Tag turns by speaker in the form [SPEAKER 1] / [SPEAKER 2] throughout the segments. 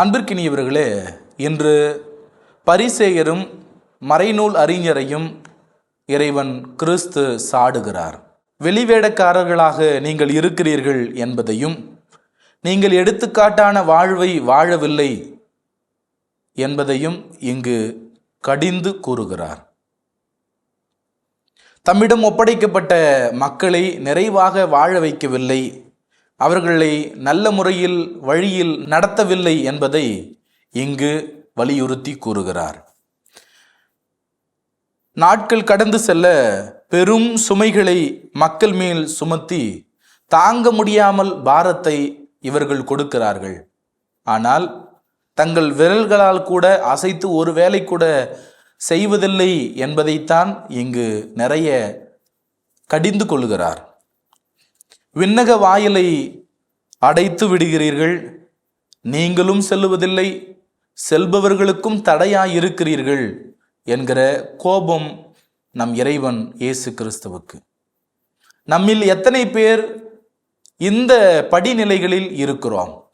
[SPEAKER 1] அன்பிற்கினியவர்களே இன்று பரிசேயரும் மறைநூல் அறிஞரையும் இறைவன் கிறிஸ்து சாடுகிறார். வெளிவேடக்காரர்களாக நீங்கள் இருக்கிறீர்கள் என்பதையும் நீங்கள் எடுத்துக்காட்டான வாழ்வை வாழவில்லை என்பதையும் இங்கு கடிந்து கூறுகிறார். தம்மிடம் ஒப்படைக்கப்பட்ட மக்களை நிறைவாக வாழ வைக்கவில்லை அவர்களை நல்ல முறையில் வழியில் நடத்தவில்லை என்பதை இங்கு வலியுறுத்தி கூறுகிறார். நாட்கள் கடந்து செல்ல பெரும் சுமைகளை மக்கள் மேல் சுமத்தி தாங்க முடியாமல் பாரத்தை இவர்கள் கொடுக்கிறார்கள். ஆனால் தங்கள் விரல்களால் கூட அசைத்து ஒரு வேலை கூட செய்வதில்லை என்பதைத்தான் இங்கு நிறைய கடிந்து கொள்கிறார். விண்ணக வாயிலை அடைத்து விடுகிறீர்கள். நீங்களும் செல்லுவதில்லை. செல்பவர்களுக்கும் தடையாயிருக்கிறீர்கள் என்கிற கோபம் நம் இறைவன் இயேசு கிறிஸ்துவுக்கு. நம்மில் எத்தனை பேர் இந்த படிநிலைகளில் இருக்கிறோம்?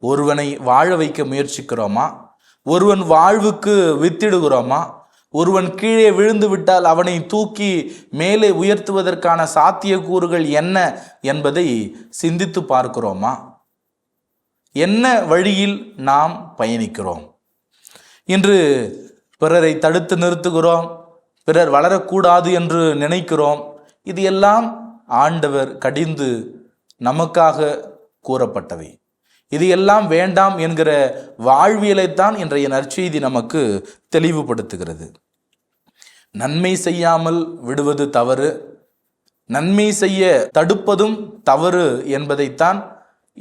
[SPEAKER 1] ஒருவனை வாழ வைக்க முயற்சிக்கிறோமா? ஒருவன் வாழ்வுக்கு வித்திடுகிறோமா? ஒருவன் கீழே விழுந்து விட்டால் அவனை தூக்கி மேலே உயர்த்துவதற்கான சாத்தியக்கூறுகள் என்ன என்பதை சிந்தித்து பார்க்கிறோமா? என்ன வழியில் நாம் பயணிக்கிறோம்? இன்று பிறரை தடுத்து நிறுத்துகிறோம் பிறர் வளரக்கூடாது என்று நினைக்கிறோம். இது எல்லாம் ஆண்டவர் கடிந்து நமக்காக கூறப்பட்டவை. இது எல்லாம் வேண்டாம் என்கிற வாழ்வியலைத்தான் இன்றைய நற்செய்தி நமக்கு தெளிவுபடுத்துகிறது. நன்மை செய்யாமல் விடுவது தவறு நன்மை செய்ய தடுப்பதும் தவறு என்பதைத்தான்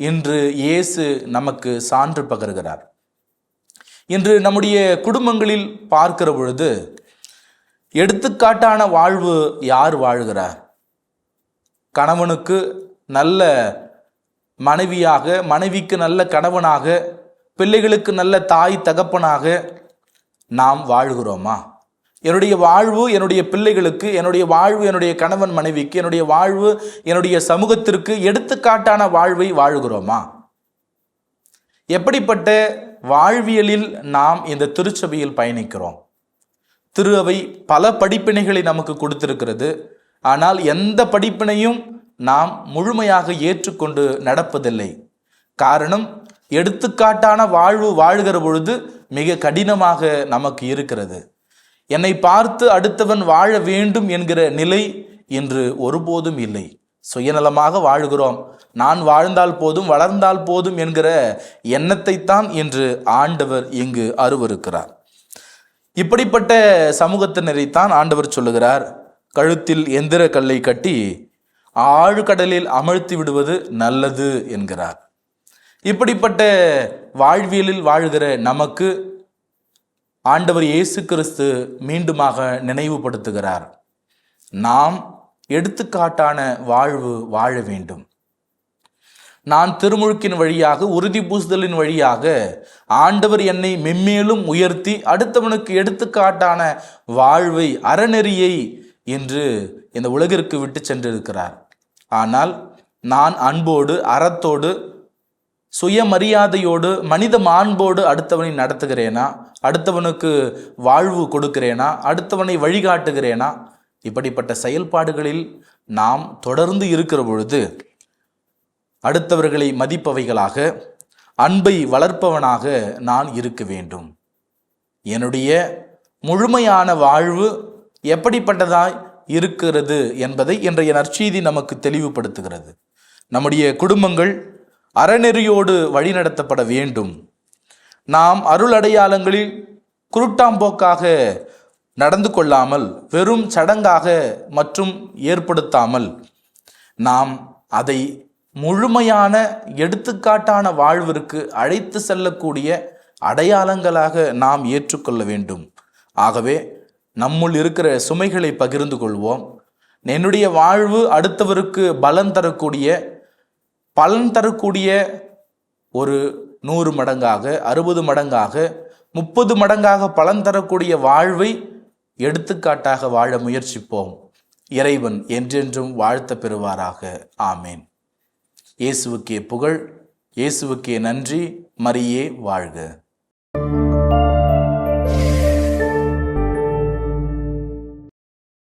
[SPEAKER 1] இன்று இயேசு நமக்கு சான்று பகர்கிறார். இன்று நம்முடைய குடும்பங்களில் பார்க்கிற பொழுது எடுத்துக்காட்டான வாழ்வு யார் வாழ்கிறார்? கணவனுக்கு நல்ல மனைவியாக மனைவிக்கு நல்ல கணவனாக பிள்ளைகளுக்கு நல்ல தாய் தகப்பனாக நாம் வாழ்கிறோமா? என்னுடைய வாழ்வு என்னுடைய பிள்ளைகளுக்கு என்னுடைய வாழ்வு என்னுடைய கணவன் மனைவிக்கு என்னுடைய வாழ்வு என்னுடைய சமூகத்திற்கு எடுத்துக்காட்டான வாழ்வை வாழுகிறோமா? எப்படிப்பட்ட வாழ்வியலில் நாம் இந்த திருச்சபையில் பயணிக்கிறோம்? திரு அவை பல படிப்பினைகளை நமக்கு கொடுத்திருக்கிறது. ஆனால் எந்த படிப்பினையும் நாம் முழுமையாக ஏற்றுக்கொண்டு நடப்பதில்லை. காரணம் எடுத்துக்காட்டான வாழ்வு வாழ்கிற பொழுது மிக கடினமாக நமக்கு இருக்கிறது. என்னை பார்த்து அடுத்தவன் வாழ வேண்டும் என்கிற நிலை இன்று ஒருபோதும் இல்லை. சுயநலமாக வாழ்கிறோம். நான் வாழ்ந்தால் போதும் வளர்ந்தால் போதும் என்கிற எண்ணத்தைத்தான் இன்று ஆண்டவர் இங்கு அருவருக்கிறார். இப்படிப்பட்ட சமூகத்தினரைத்தான் ஆண்டவர் சொல்லுகிறார். கழுத்தில் எந்திர கல்லை கட்டி ஆழ்கடலில் அமழ்த்தி விடுவது நல்லது என்கிறார். இப்படிப்பட்ட வாழ்வியலில் வாழ்கிற நமக்கு ஆண்டவர் இயேசு கிறிஸ்து மீண்டுமாக நினைவுபடுத்துகிறார். நாம் எடுத்துக்காட்டான வாழ்வு வாழ வேண்டும். நான் திருமுழுக்கின் வழியாக உறுதி பூசுதலின் வழியாக ஆண்டவர் என்னை மெம்மேலும் உயர்த்தி அடுத்தவனுக்கு எடுத்துக்காட்டான வாழ்வை அறநெறியை என்று இந்த உலகிற்கு விட்டு சென்றிருக்கிறார். ஆனால் நான் அன்போடு அறத்தோடு சுயமரியாதையோடு மனித மாண்போடு அடுத்தவனை நடத்துகிறேனா? அடுத்தவனுக்கு வாழ்வு கொடுக்கிறேனா? அடுத்தவனை வழிகாட்டுகிறேனா? இப்படிப்பட்ட செயல்பாடுகளில் நாம் தொடர்ந்து இருக்கிற பொழுது அடுத்தவர்களை மதிப்பவைகளாக அன்பை வளர்ப்பவனாக நான் இருக்க வேண்டும். என்னுடைய முழுமையான வாழ்வு எப்படிப்பட்டதாய் இருக்கிறது என்பதை இன்றைய நற்செய்தி நமக்கு தெளிவுபடுத்துகிறது. நம்முடைய குடும்பங்கள் அறநெறியோடு வழிநடத்தப்பட வேண்டும். நாம் அருள் அடையாளங்களில் குருட்டாம்போக்காக நடந்து கொள்ளாமல் வெறும் சடங்காக மற்றும் ஏற்படுத்தாமல் நாம் அதை முழுமையான எடுத்துக்காட்டான வாழ்விற்கு அழைத்து செல்லக்கூடிய அடையாளங்களாக நாம் ஏற்றுக்கொள்ள வேண்டும். ஆகவே நம்முள் இருக்கிற சுமைகளை பகிர்ந்து கொள்வோம். என்னுடைய வாழ்வு அடுத்தவருக்கு பலன் தரக்கூடிய பலன் தரக்கூடிய ஒரு நூறு மடங்காக அறுபது மடங்காக முப்பது மடங்காக பலன் தரக்கூடிய வாழ்வை எடுத்துக்காட்டாக வாழ முயற்சிப்போம். இறைவன் என்றென்றும் வாழ்த்த பெறுவாராக. ஆமேன். இயேசுவுக்கே புகழ் இயேசுவுக்கே நன்றி மரியே வாழ்க.